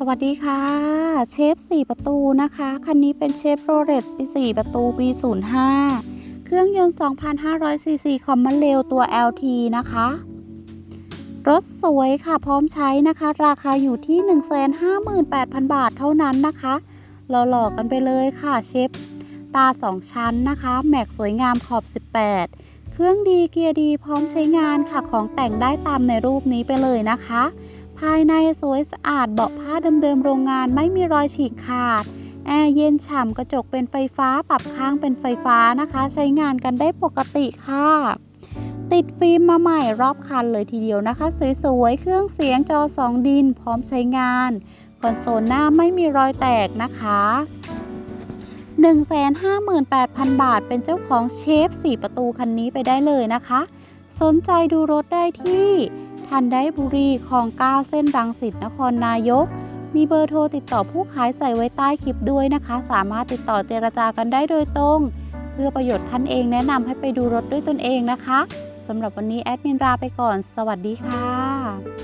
สวัสดีค่ะ เชฟ 4 ประตูนะคะ คันนี้เป็นเชฟโรเลตปี4ประตูปี05 เครื่องยนต์ 2,500ซีซีคอมมันเร็วตัว LT นะคะ รถสวยค่ะพร้อมใช้นะคะ ราคาอยู่ที่ 158,000 บาทเท่านั้นนะคะหล่อๆกันไปเลยค่ะเชฟ ตา 2 ชั้นนะคะ แม็กสวยงามขอบ 18 เครื่องดีเกียร์ดีพร้อมใช้งานค่ะของแต่งได้ตามในรูปนี้ไปเลยนะคะ ภายในสวยสะอาดเบาะผ้าเดิมๆโรงงานไม่มีรอยฉีกขาด แอร์เย็นฉ่ำกระจกเป็นไฟฟ้าปรับข้างเป็นไฟฟ้านะคะ ใช้งานกันได้ปกติค่ะ ติดฟิล์มมาใหม่รอบคันเลยทีเดียวนะคะ สวยๆ เครื่องเสียงจอสองดิน พร้อมใช้งานคอนโซลหน้าไม่มีรอยแตกนะคะ158,000 บาทเป็นเจ้าของเชฟ 4 ประตูคันนี้ไปได้เลยนะคะ สนใจดูรถได้ที่ ทันได้บุรีคลอง9เส้นรังสิตนครนายก มีเบอร์โทรติดต่อผู้ขายใส่ไว้ใต้คลิปด้วยนะคะ สามารถติดต่อเจรจากันได้โดยตรง เพื่อประโยชน์ท่านเองแนะนำให้ไปดูรถด้วยตนเองนะคะสำหรับวันนี้แอดมินลาไปก่อน สวัสดีค่ะ